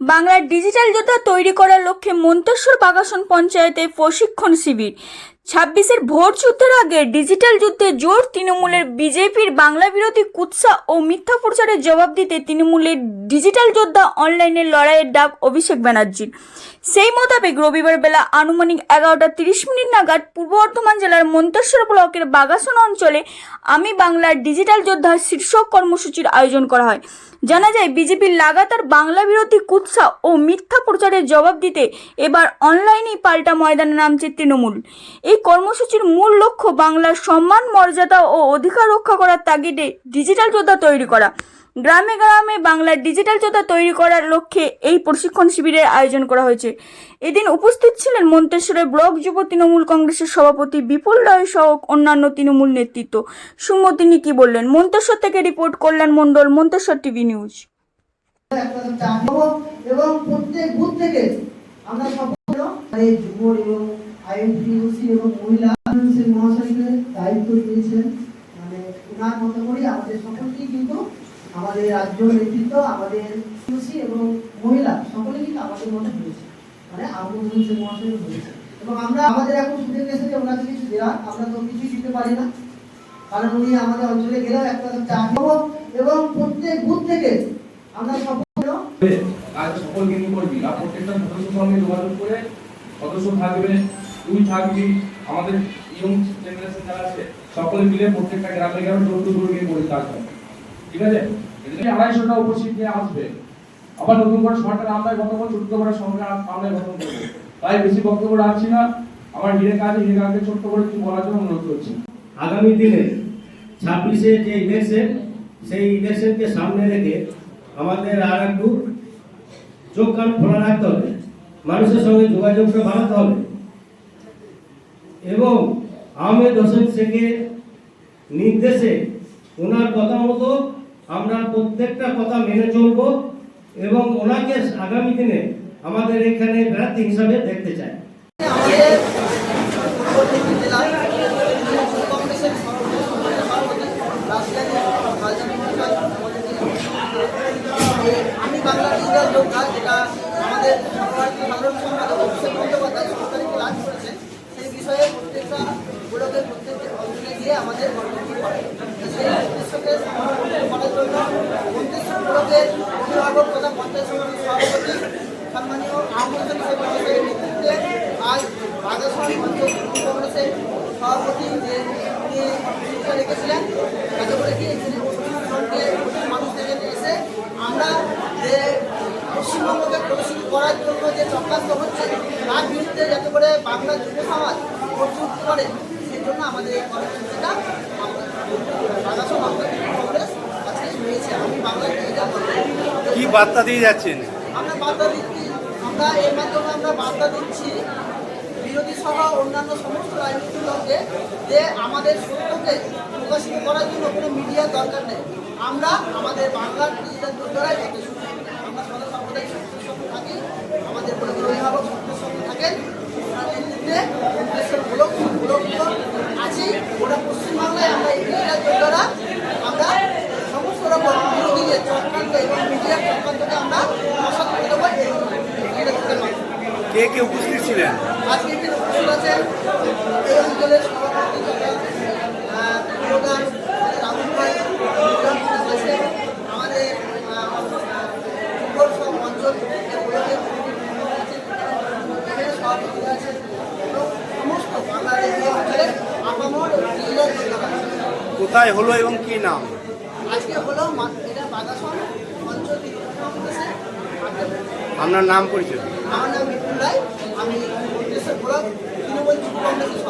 বাংলার ডিজিটাল যোদ্ধা তৈরি করার লক্ষ্যে মন্তেশ্বর বাগাসন পঞ্চায়েতে প্রশিক্ষণ শিবির। ছাব্বিশের ভোট যুদ্ধের আগে ডিজিটাল যুদ্ধে জোর তৃণমূলের বিজেপির বাংলা বিরোধী কুৎসা ও মিথ্যা প্রচারের জবাব দিতে তৃণমূলের ডিজিটাল যোদ্ধা অনলাইনে লড়াইয়ের ডাক অভিষেক ব্যানার্জির সেই মোতাবেক রবিবার বেলা আনুমানিক এগারোটা তিরিশ মিনিট নাগাদ পূর্ব বর্ধমান জেলার মন্তেশ্বর ব্লকের বাগাসন অঞ্চলে আমি বাংলার ডিজিটাল যোদ্ধা শীর্ষক কর্মসূচির আয়োজন করা হয়। জানা যায় বিজেপির লাগাতার বাংলা বিরোধী কুৎসা ও মিথ্যা প্রচারের জবাব দিতে এবার অনলাইনেই পাল্টা ময়দানে নামছে তৃণমূল। এই কর্মসূচির মূল লক্ষ্য বাংলার সম্মান, মর্যাদা ও অধিকার রক্ষা করার তাগিদে ডিজিটাল যোদ্ধা তৈরি করা। গ্রামে গ্রামে বাংলার ডিজিটাল যোদ্ধা তৈরি করার লক্ষ্যে এই প্রশিক্ষণ শিবিরের আয়োজন করা হয়েছে। এদিন উপস্থিত ছিলেন মন্তেশ্বরের ব্লক যুব তৃণমূল কংগ্রেসের সভাপতি বিপুল রায় সহ অন্যান্য তৃণমূল নেতৃত্ব। সুমো তিনি কি বললেন, মন্তেশ্বর থেকে report, Kalyan Mandal, Manteswar TV news. এবং প্রত্যেক বুথ থেকে আমরা সকল এবং মহিলা মহাশয়কে দায়িত্ব দিয়েছেন। মানে ওনার মতো করে আমাদের সকলকেই কিন্তু আমাদের রাজ্য নেতৃত্ব, আমাদের পিওসি এবং মহিলা সকলে কিন্তু আমাদের মতো হয়েছে। মানে আবুল হোসেন মহাশয় হয়েছে। এবং আমরা আমাদের এখন সুযোগ এসেছে ওনাকে কিছু দেওয়া, আমরা তো কিছুই দিতে পারি না। কারণ উনি আমাদের অঞ্চলে গেলেও একটা চাকরি এবং প্রত্যেক বুথ থেকে আমরা সকল কাজ সকলকে নিয়ে করবি। আর সঙ্গে যোগাযোগ করে সদস্য থাকবে? তুই থাকবি, আমাদের ইয়ং জেনারেশন যারা আছে, সকলে মিলে প্রত্যেকটা গ্রামে গ্রামে টু ডোর গিয়ে করে কাজ হবে ঠিক আছে? এদিকে আড়াইশোটা উপস্থিত নিয়ে আসবে। আবার নতুন করে সরকার আমরাই গঠন করব ছোট্ট করে সরকার আমরাই গঠন করব। তাই বেশি বক্তব্য রাখছি না। আমার হিরে কাজ, হিরে কাজকে ছোট্ট করে কিছু বলার জন্য অনুরোধ করছি। আগামী দিনে ছাব্বিশে যে ইলেকশন, সেই ইলেকশনকে সামনে রেখে আমাদের আর একটু চোখ কান খোলা রাখতে হবে। মানুষের সঙ্গে যোগাযোগটা বাড়াতে হবে। এবং আহমেদ হোসেন শেখের নির্দেশে ওনার কথা মতো আমরা প্রত্যেকটা কথা মেনে চলব এবং ওনাকে আগামী দিনে আমাদের এখানে প্রার্থী হিসাবে দেখতে চাই। আমাদের পূর্ববর্তী জেলার তৃণমূল কংগ্রেসের সভাপতি রাজশাহী রাজধানী মহাশয় আমাদের যে আমি বাংলা ডিজিটাল যোদ্ধা যেটা আমাদের সর্বভারতীয় সাধারণ সম্পাদক অভিষেক বন্দ্যোপাধ্যায় সরকারি ক্লাস করেছেন সেই বিষয়ে প্রত্যেকটা ব্লকের প্রত্যেকটা অঞ্চলে গিয়ে আমাদের কর্মসূচি করে সেই উদ্দেশ্যকে সমাপন করার জন্য ব্লকের অভিভাবক তথা পঞ্চায়েত সমিতির সভাপতি সম্মানীয় আহমদ হোসেন নেতৃত্বে আজ অঞ্চল তৃণমূল কংগ্রেসের সভাপতি যে উনি রেখেছিলেন যাতে করে কি মানুষদের এসে আমরা যে পশ্চিমবঙ্গকে প্রদর্শিত করার জন্য যে চক্রান্ত হচ্ছে, তার বিরুদ্ধে যাতে করে বাংলা যুব সমাজ প্রস্তুত করে সেই জন্য আমাদের এই কর্মসূচিটা আমরা বাগাসন অঞ্চল তৃণমূল কংগ্রেস আজকে নিয়েছে আমি বাংলা ডিজিটাল কি বার্তা দিয়ে যাচ্ছেন? আমরা বার্তা দিচ্ছি, আমরা এর মাধ্যমে আমরা বার্তা দিচ্ছি বিরোধী সহ অন্যান্য সমস্ত রাজনৈতিক দলকে যে আমাদের সত্যকে প্রকাশিত করার জন্য কোনো মিডিয়ার দরকার নেই। আমরা আমাদের বাংলার ডিজিটাল যোদ্ধারাই আমরা সদা সর্বদাই সত্যের সঙ্গে থাকি আমাদের পরিবার অভিভাবক সত্যের সঙ্গে থাকেন ওনার নেতৃত্বে উদ্দেশ্যের ব্লক ব্লকগুলো আছি ওটা পশ্চিমবাংলায় আমরা এই ডিজিটাল যোদ্ধারা আমরা সমস্ত রকম বিরোধীদের চক্রান্ত এবং মিডিয়ার চক্রান্তকে আমরা নস্বাত করে দেবো এই ডিজিটাল মাধ্যমে কে কে উপস্থিত ছিলেন আজকে এখানে উপস্থিত আছেন এই অঞ্চলের সভাপতি তথা আহ, প্রধান রাহুল ভাই বিক্রম ঘোষ আছে আমাদের আহ, যুবর সব অঞ্চল থেকে ব্লকের প্রতিনিধি আছেন, এখানে সভাপতি আছেন এবং সমস্ত বাংলার এই অঞ্চলের আপামর জেলার যোদ্ধা আছে। কোথায় হলো এবং কি নাম আজকে হলো এটা বাগাসন অঞ্চল। আপনার নাম পরিচয় রায় আমি তৃণমূল যুব কংগ্রেসের